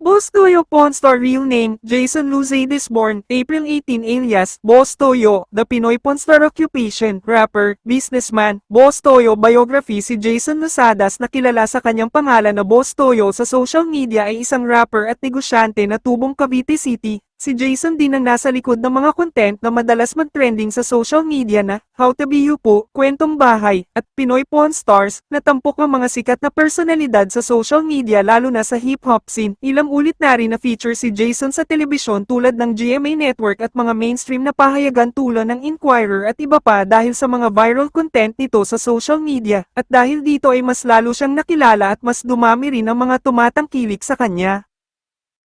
Boss Toyo Pawn real name, Jason Luzades born, April 18 alias, Boss Toyo, the Pinoy Pawn Star occupation, rapper, businessman, Boss Toyo biography si Jason Lusadas na kilala sa kanyang pangalan na Boss Toyo sa social media ay isang rapper at negosyante na tubong Cavite City. Si Jason din ang nasa likod ng mga content na madalas mag-trending sa social media na How to be you po, Kwentong Bahay, at Pinoy Pawn Stars, na tampok ang mga sikat na personalidad sa social media lalo na sa hip-hop scene. Ilang ulit na rin na feature si Jason sa telebisyon tulad ng GMA Network at mga mainstream na pahayagan tulad ng Inquirer at iba pa dahil sa mga viral content nito sa social media. At dahil dito ay mas lalo siyang nakilala at mas dumami rin ang mga tumatangkilik sa kanya.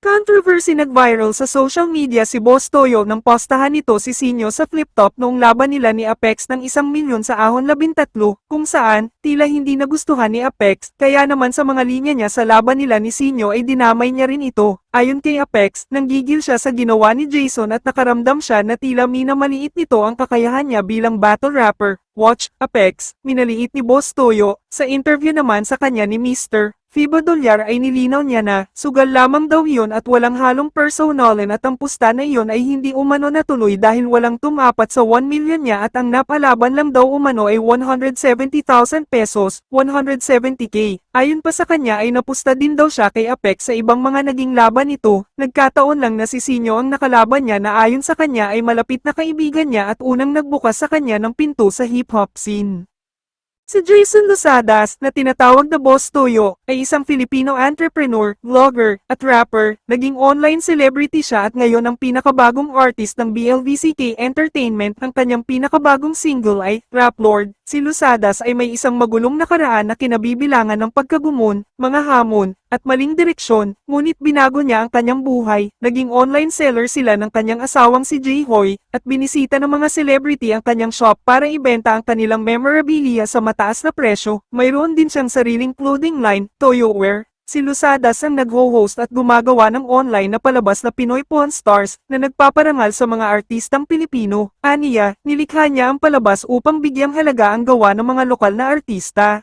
Controversy nag-viral sa social media si Boss Toyo nang postahan nito si Sinyo sa flip-top noong laban nila ni Apex ng isang milyon sa ahon labintatlo, kung saan, tila hindi nagustuhan ni Apex, kaya naman sa mga linya niya sa laban nila ni Sinyo ay dinamay niya rin ito. Ayon kay Apex, nanggigil siya sa ginawa ni Jason at nakaramdam siya na tila minamaliit nito ang kakayahan niya bilang battle rapper. Watch, Apex, minaliit ni Boss Toyo, sa interview naman sa kanya ni Mr. Fibo Dolyar ay nilinaw niya na, sugal lamang daw yun at walang halong personalin at ang pusta na iyon ay hindi umano natuloy dahil walang tumapat sa 1 million niya at ang napalaban lang daw umano ay 170,000 pesos, 170k. Ayon pa sa kanya ay napusta din daw siya kay Apex sa ibang mga naging laban nito, nagkataon lang na si Sinyo ang nakalaban niya na ayon sa kanya ay malapit na kaibigan niya at unang nagbukas sa kanya ng pinto sa hip-hop scene. Si Jason Lusadas, na tinatawag na Boss Toyo, ay isang Filipino entrepreneur, vlogger, at rapper. Naging online celebrity siya at ngayon ang pinakabagong artist ng BLVCK Entertainment. Ang kanyang pinakabagong single ay Rap Lord. Si Lusadas ay may isang magulong nakaraan na kinabibilangan ng pagkagumon, mga hamon, at maling direksyon, ngunit binago niya ang kanyang buhay. Naging online seller sila ng kanyang asawang si Jay Hoy, at binisita ng mga celebrity ang kanyang shop para ibenta ang kanilang memorabilia sa mataas na presyo. Mayroon din siyang sariling clothing line, Toyo Wear. Si Lusadas ang nagho-host at gumagawa ng online na palabas na Pinoy Pawn Stars na nagpaparangal sa mga artistang Pilipino. Aniya, nilikha niya ang palabas upang bigyang halaga ang gawa ng mga lokal na artista.